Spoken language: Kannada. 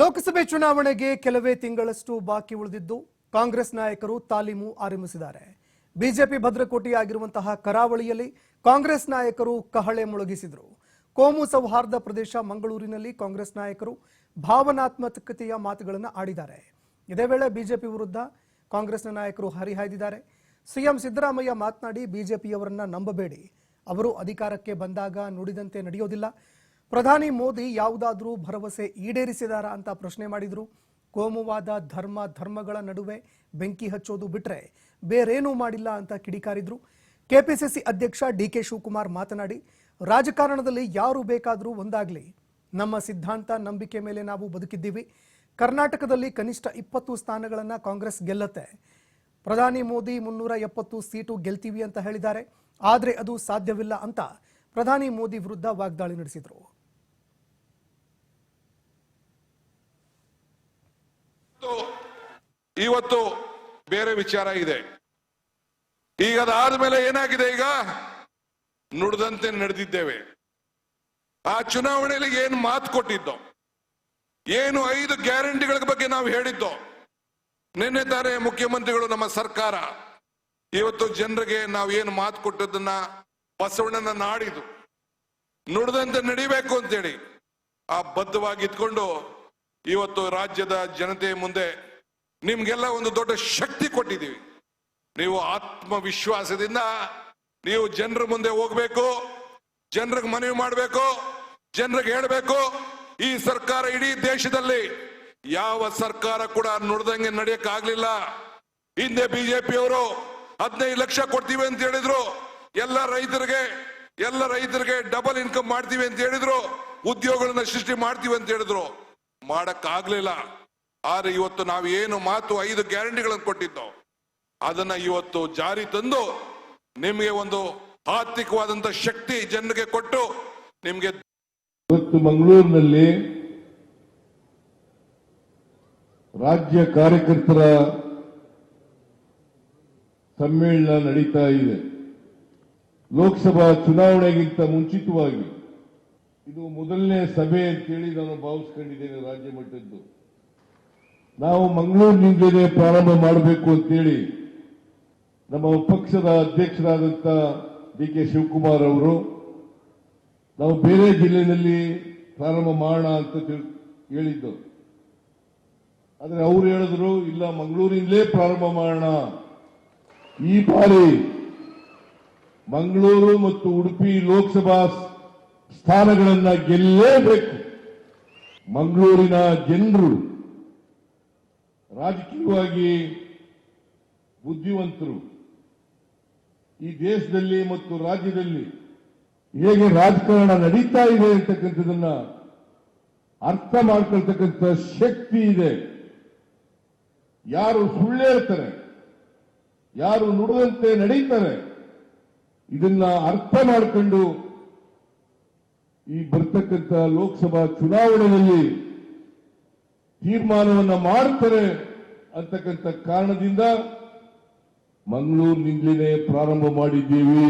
ಲೋಕಸಭೆ ಚುನಾವಣೆಗೆ ಕೆಲವೇ ತಿಂಗಳಷ್ಟು ಬಾಕಿ ಉಳಿದಿದ್ದು ಕಾಂಗ್ರೆಸ್ ನಾಯಕರು ತಾಲೀಮು ಆರಂಭಿಸಿದ್ದಾರೆ. ಬಿಜೆಪಿ ಭದ್ರಕೋಟೆಯಾಗಿರುವಂತಹ ಕರಾವಳಿಯಲ್ಲಿ ಕಾಂಗ್ರೆಸ್ ನಾಯಕರು ಕಹಳೆ ಮೊಳಗಿಸಿದರು. ಕೋಮು ಸೌಹಾರ್ದ ಪ್ರದೇಶ ಮಂಗಳೂರಿನಲ್ಲಿ ಕಾಂಗ್ರೆಸ್ ನಾಯಕರು ಭಾವನಾತ್ಮಕತೆಯ ಮಾತುಗಳನ್ನು ಆಡಿದ್ದಾರೆ. ಇದೇ ವೇಳೆ ಬಿಜೆಪಿ ವಿರುದ್ಧ ಕಾಂಗ್ರೆಸ್ನ ನಾಯಕರು ಹರಿಹಾಯ್ದಿದ್ದಾರೆ. ಸಿಎಂ ಸಿದ್ದರಾಮಯ್ಯ ಮಾತನಾಡಿ ಬಿಜೆಪಿಯವರನ್ನ ನಂಬಬೇಡಿ. ಅವರು ಅಧಿಕಾರಕ್ಕೆ ಬಂದಾಗ ನುಡಿದಂತೆ ನಡೆಯೋದಿಲ್ಲ. ಪ್ರಧಾನಿ ಮೋದಿ ಯಾವುದಾದ್ರೂ ಭರವಸೆ ಈಡೇರಿಸಿದಾರಾ ಅಂತ ಪ್ರಶ್ನೆ ಮಾಡಿದ್ರು. ಕೋಮುವಾದ ಧರ್ಮ ಧರ್ಮಗಳ ನಡುವೆ ಬೆಂಕಿ ಹಚ್ಚೋದು ಬಿಟ್ರೆ ಬೇರೇನೂ ಮಾಡಿಲ್ಲ ಅಂತ ಕಿಡಿಕಾರಿದ್ರು. ಕೆಪಿಸಿಸಿ ಅಧ್ಯಕ್ಷ ಡಿ ಕೆ ಶಿವಕುಮಾರ್ ಮಾತನಾಡಿ, ರಾಜಕಾರಣದಲ್ಲಿ ಯಾರು ಬೇಕಾದರೂ ಒಂದಾಗ್ಲಿ. ನಮ್ಮ ಸಿದ್ಧಾಂತ, ನಂಬಿಕೆ ಮೇಲೆ ನಾವು ಬದುಕಿದ್ದೀವಿ. ಕರ್ನಾಟಕದಲ್ಲಿ ಕನಿಷ್ಠ ಇಪ್ಪತ್ತು ಸ್ಥಾನಗಳನ್ನು ಕಾಂಗ್ರೆಸ್ ಗೆಲ್ಲತ್ತೆ. ಪ್ರಧಾನಿ ಮೋದಿ ಮುನ್ನೂರ ಎಪ್ಪತ್ತು ಸೀಟು ಗೆಲ್ತೀವಿ ಅಂತ ಹೇಳಿದ್ದಾರೆ. ಆದರೆ ಅದು ಸಾಧ್ಯವಿಲ್ಲ ಅಂತ ಪ್ರಧಾನಿ ಮೋದಿ ವಿರುದ್ಧ ವಾಗ್ದಾಳಿ ನಡೆಸಿದರು. ಇವತ್ತು- ಬೇರೆ ವಿಚಾರ ಇದೆ. ಈಗ ಅದಾದ ಮೇಲೆ ಏನಾಗಿದೆ ಈಗ? ನುಡಿದಂತೆ ನಡೆದಿದ್ದೇವೆ. ಆ ಚುನಾವಣೆಯಲ್ಲಿ ಏನು ಮಾತು ಕೊಟ್ಟಿದ್ದೋ, ಏನು ಐದು ಗ್ಯಾರಂಟಿಗಳ ಬಗ್ಗೆ ನಾವು ಹೇಳಿದ್ದೋ, ನಿನ್ನೆ ತಾನೇ ಮುಖ್ಯಮಂತ್ರಿಗಳು ನಮ್ಮ ಸರ್ಕಾರ. ಇವತ್ತು ಜನರಿಗೆ ನಾವು ಏನು ಮಾತು ಕೊಟ್ಟದನ್ನ ಬಸವಣ್ಣನ ನಾಡಿದು ನುಡಿದಂತೆ ನಡಿಬೇಕು ಅಂತೇಳಿ ಆ ಬದ್ಧವಾಗಿ ಇದ್ಕೊಂಡು ಇವತ್ತು ರಾಜ್ಯದ ಜನತೆ ಮುಂದೆ ನಿಮ್ಗೆಲ್ಲ ಒಂದು ದೊಡ್ಡ ಶಕ್ತಿ ಕೊಟ್ಟಿದ್ದೀವಿ. ನೀವು ಆತ್ಮವಿಶ್ವಾಸದಿಂದ ನೀವು ಜನರ ಮುಂದೆ ಹೋಗ್ಬೇಕು, ಜನರಿಗೆ ಮನವಿ ಮಾಡಬೇಕು, ಜನರಿಗೆ ಹೇಳಬೇಕು, ಈ ಸರ್ಕಾರ ಇಡೀ ದೇಶದಲ್ಲಿ ಯಾವ ಸರ್ಕಾರ ಕೂಡ ನುಡ್ದಂಗೆ ನಡೆಯಕ್ ಆಗ್ಲಿಲ್ಲ ಹಿಂದೆ ಬಿಜೆಪಿಯವರು ಹದಿನೈದು ಲಕ್ಷ ಕೊಡ್ತೀವಿ ಅಂತ ಹೇಳಿದ್ರು. ಎಲ್ಲ ರೈತರಿಗೆ ಎಲ್ಲ ರೈತರಿಗೆ ಡಬಲ್ ಇನ್ಕಮ್ ಮಾಡ್ತೀವಿ ಅಂತ ಹೇಳಿದ್ರು. ಉದ್ಯೋಗಗಳನ್ನ ಸೃಷ್ಟಿ ಮಾಡ್ತೀವಿ ಅಂತ ಹೇಳಿದ್ರು. ಮಾಡಕ್ ಆಗ್ಲಿಲ್ಲ ಆದ್ರೆ ಇವತ್ತು ನಾವು ಏನು ಮಾತು ಐದು ಗ್ಯಾರಂಟಿಗಳನ್ನು ಕೊಟ್ಟಿದ್ದೋ, ಅದನ್ನ ಇವತ್ತು ಜಾರಿ ತಂದು ನಿಮಗೆ ಒಂದು ಆರ್ಥಿಕವಾದಂತ ಶಕ್ತಿ ಜನರಿಗೆ ಕೊಟ್ಟು ನಿಮಗೆ ಇವತ್ತು ಮಂಗಳೂರಿನಲ್ಲಿ ರಾಜ್ಯ ಕಾರ್ಯಕರ್ತರ ಸಮ್ಮೇಳನ ನಡೀತಾ ಇದೆ. ಲೋಕಸಭಾ ಚುನಾವಣೆಗಿಂತ ಮುಂಚಿತವಾಗಿ ಇದು ಮೊದಲನೇ ಸಭೆ ಅಂತೇಳಿ ನಾನು ಭಾವಿಸ್ಕೊಂಡಿದ್ದೇನೆ ರಾಜ್ಯ ಮಟ್ಟದ್ದು. ನಾವು ಮಂಗಳೂರಿನಿಂದಲೇ ಪ್ರಾರಂಭ ಮಾಡಬೇಕು ಅಂತೇಳಿ ನಮ್ಮ ಪಕ್ಷದ ಅಧ್ಯಕ್ಷರಾದಂಥ ಡಿ ಕೆ ಶಿವಕುಮಾರ್ ಅವರು, ನಾವು ಬೇರೆ ಜಿಲ್ಲೆಯಲ್ಲಿ ಪ್ರಾರಂಭ ಮಾಡೋಣ ಅಂತ ಹೇಳಿದ್ದು. ಆದರೆ ಅವರು ಹೇಳಿದ್ರು, ಇಲ್ಲ ಮಂಗಳೂರಿನಲ್ಲೇ ಪ್ರಾರಂಭ ಮಾಡೋಣ. ಈ ಬಾರಿ ಮಂಗಳೂರು ಮತ್ತು ಉಡುಪಿ ಲೋಕಸಭಾ ಸ್ಥಾನಗಳನ್ನು ಗೆಲ್ಲೇಬೇಕು. ಮಂಗಳೂರಿನ ಜನರು ರಾಜಕೀಯವಾಗಿ ಬುದ್ಧಿವಂತರು ಈ ದೇಶದಲ್ಲಿ ಮತ್ತು ರಾಜ್ಯದಲ್ಲಿ ಹೇಗೆ ರಾಜಕಾರಣ ನಡೀತಾ ಇದೆ ಅಂತಕ್ಕಂಥದನ್ನ ಅರ್ಥ ಮಾಡ್ಕೊಳ್ತಕ್ಕಂಥ ಶಕ್ತಿ ಇದೆ. ಯಾರು ಸುಳ್ಳೇಳ್ತಾರೆ, ಯಾರು ನುಡಿದಂತೆ ನಡೀತಾರೆ, ಇದನ್ನ ಅರ್ಥ ಮಾಡಿಕೊಂಡು ಈ ಬರ್ತಕ್ಕಂಥ ಲೋಕಸಭಾ ಚುನಾವಣೆಯಲ್ಲಿ ತೀರ್ಮಾನವನ್ನ ಮಾಡ್ತಾರೆ ಅಂತಕ್ಕಂಥ ಕಾರಣದಿಂದ ಮಂಗಳೂರಿನಿಂದಲೇ ಪ್ರಾರಂಭ ಮಾಡಿದ್ದೀವಿ.